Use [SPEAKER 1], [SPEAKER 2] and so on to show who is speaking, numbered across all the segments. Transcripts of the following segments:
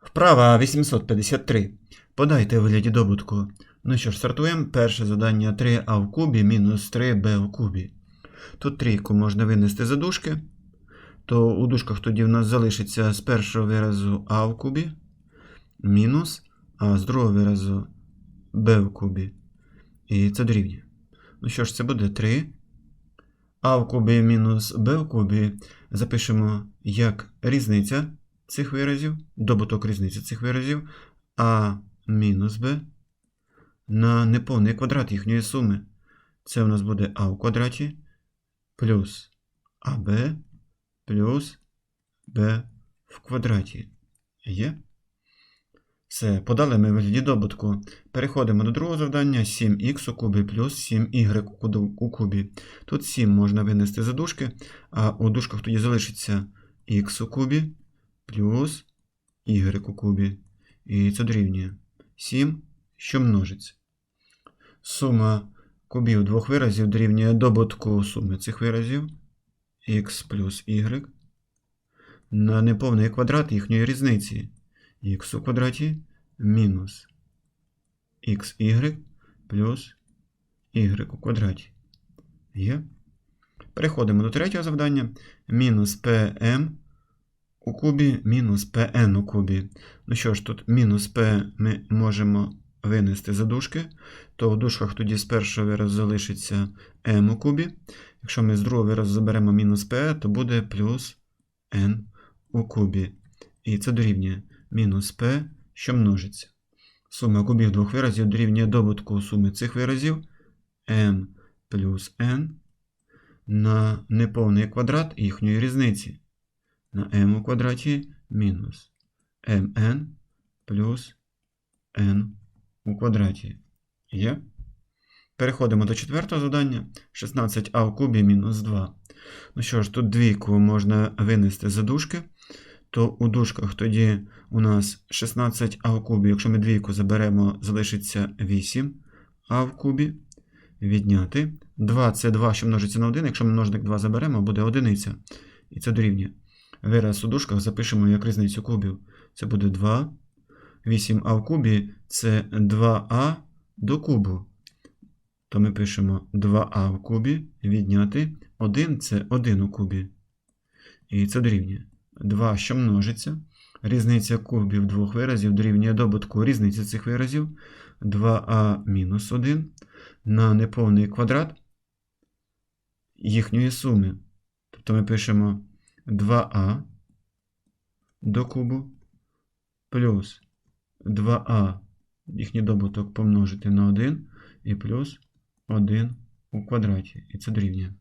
[SPEAKER 1] Вправа 853. Подайте вигляді добутку. Ну що ж, стартуємо. Перше завдання 3а в кубі мінус 3b в кубі. Тут трійку можна винести за дужки. То у дужках тоді в нас залишиться з першого виразу а в кубі мінус, а з другого виразу b в кубі. І це дорівнює. Ну що ж, це буде 3. А в кубі мінус b в кубі запишемо як різниця цих виразів, добуток різниці цих виразів, а мінус b на неповний квадрат їхньої суми. Це у нас буде а в квадраті плюс аб плюс b в квадраті. Є? Все, подали ми вигляді добутку. Переходимо до другого завдання 7х у кубі плюс 7y у у кубі. Тут 7 можна винести за дужки, а у дужках тоді залишиться х у кубі плюс y у кубі. І це дорівнює 7, що множиться. Сума кубів двох виразів дорівнює добутку суми цих виразів х плюс y на неповний квадрат їхньої різниці х у квадраті мінус xy плюс y у квадраті. Є. Переходимо до третього завдання. Мінус pm у кубі мінус pn у кубі. Ну що ж, тут мінус p ми можемо винести за дужки, то в дужках тоді з першого виразу залишиться m у кубі. Якщо ми з другого виразу заберемо мінус p, то буде плюс n у кубі. І це дорівнює мінус p, що множиться. Сума кубів двох виразів дорівнює добутку суми цих виразів m плюс n на неповний квадрат їхньої різниці. На m у квадраті мінус mn плюс n у квадраті. Є? Переходимо до четвертого завдання. 16а в кубі мінус 2. Ну що ж, тут двійку можна винести за дужки, то у дужках тоді у нас 16а в кубі, якщо ми двійку заберемо, залишиться 8а в кубі. Відняти. 2 це 2, що множиться на 1. Якщо ми множник 2 заберемо, буде одиниця. І це дорівнює. Вираз у дужках запишемо як різницю кубів. Це буде 2. 8а в кубі це 2а до кубу. То ми пишемо 2а в кубі відняти 1 це 1 у кубі. І це дорівнює. 2, що множиться. Різниця кубів двох виразів дорівнює добутку різниці цих виразів 2а мінус 1 на неповний квадрат їхньої суми. Тобто ми пишемо 2а до кубу плюс 2а їхній добуток помножити на 1 і плюс 1 у квадраті. І це дорівнює.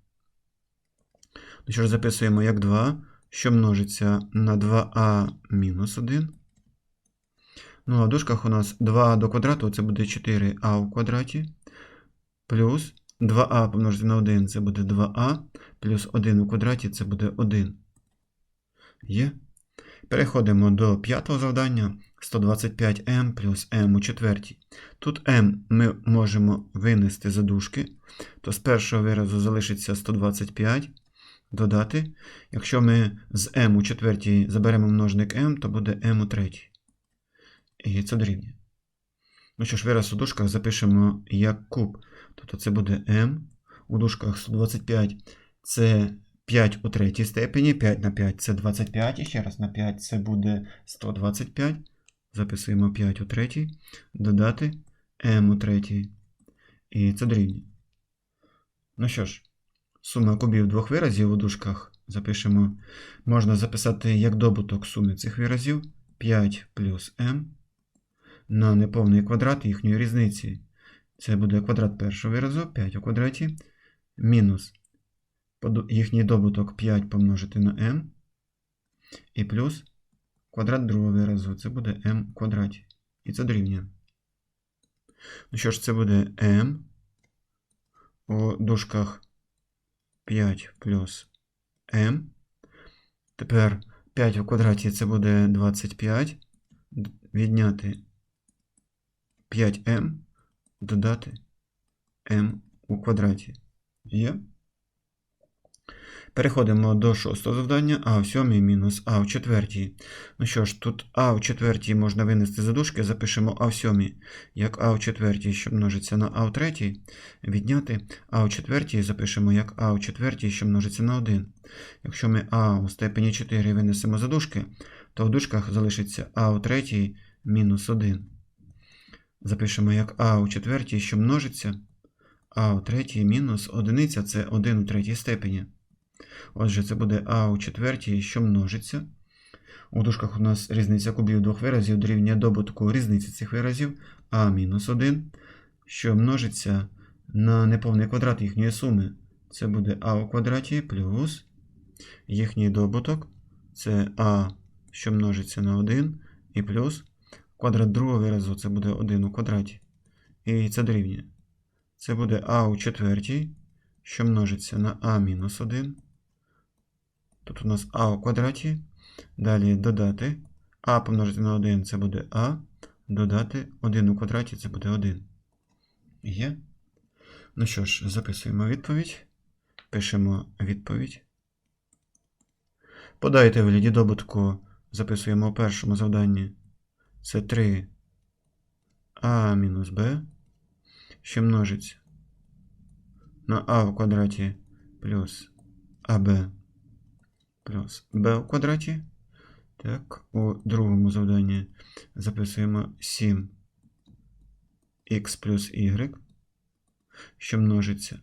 [SPEAKER 1] Ну що ж, записуємо як 2, що множиться на 2а мінус 1. Ну, а в дужках у нас 2 до квадрату це буде 4а у квадраті. Плюс 2а помножити на 1 це буде 2а, плюс 1 у квадраті це буде 1. Є. Переходимо до п'ятого завдання. 125m плюс m у четвертій. Тут m ми можемо винести за дужки, то з першого виразу залишиться 125. Додати. Якщо ми з m у четвертій заберемо множник m, то буде m у третій. І це дорівнює. Ну що ж, вираз у дужках запишемо як куб. Тобто це буде m. У дужках 125 це 5 у третій степені. 5 на 5 це 25. І ще раз на 5 це буде 125. Записуємо 5 у третій. Додати m у третій. І це дорівнює. Ну що ж, сума кубів двох виразів у дужках запишемо. Можна записати як добуток суми цих виразів 5 плюс m на неповний квадрат їхньої різниці. Це буде квадрат першого виразу, 5 у квадраті, мінус їхній добуток 5 помножити на m, і плюс квадрат другого виразу, це буде m квадраті. І це дорівнює. Ну що ж, це буде m у дужках 5 плюс m. Тепер 5 у квадраті це буде 25. Відняти 5m додати m у квадраті. Є? Переходимо до шостого завдання, а в сьомій мінус а в четвертій. Ну що ж, тут а в четвертій можна винести за дужки, запишемо а в сьомій, як а в четвертій, що множиться на а в третій, відняти а в четвертій запишемо як а в четвертій, що множиться на 1. Якщо ми а у степені 4 винесемо за дужки, то в дужках залишиться а у третій мінус 1. Запишемо як а у четвертій, що множиться, а у третій мінус одиниця це 1 у третій степені. Отже, це буде а у четвертій, що множиться. У дужках у нас різниця кубів двох виразів дорівнює добутку різниці цих виразів а мінус 1, що множиться на неповний квадрат їхньої суми. Це буде а у квадраті плюс їхній добуток. Це а, що множиться на 1, і плюс квадрат другого виразу це буде 1 у квадраті. І це дорівнює. Це буде а у четвертій, що множиться на а мінус 1. Тут у нас а у квадраті. Далі додати. А помножити на 1 це буде а. Додати 1 у квадраті це буде 1. Є. Ну що ж, записуємо відповідь. Пишемо відповідь. Подайте вигляді добутку. Записуємо у першому завданні. Це 3 а мінус b, що множиться на а в квадраті плюс аб плюс b в квадраті. Так, у другому завданні записуємо 7 х плюс y, що множиться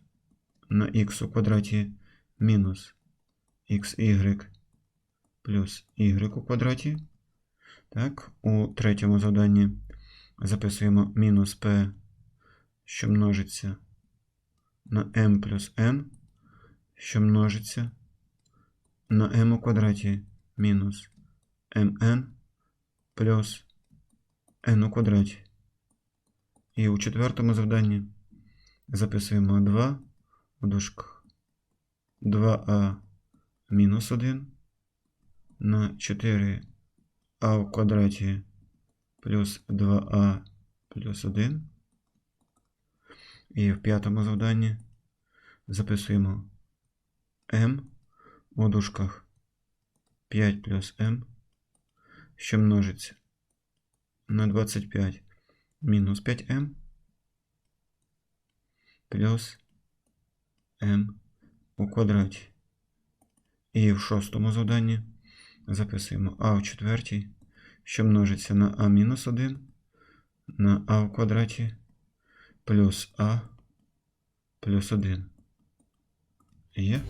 [SPEAKER 1] на х у квадраті мінус xy плюс y у квадраті. Так, у третьому завданні записуємо мінус p, що множиться на m плюс n, що множиться на m у квадраті мінус mn плюс n у квадраті. І у четвертому завданні записуємо 2 у дужках 2а мінус 1 на 4а в квадраті плюс 2а плюс 1. І в п'ятому завданні записуємо m у дужках 5 плюс m, що множиться на 25 мінус 5m плюс m у квадраті. І в шостому завданні записуємо а в четвертій, що множиться на а мінус 1 на а в квадраті плюс а плюс 1. Є.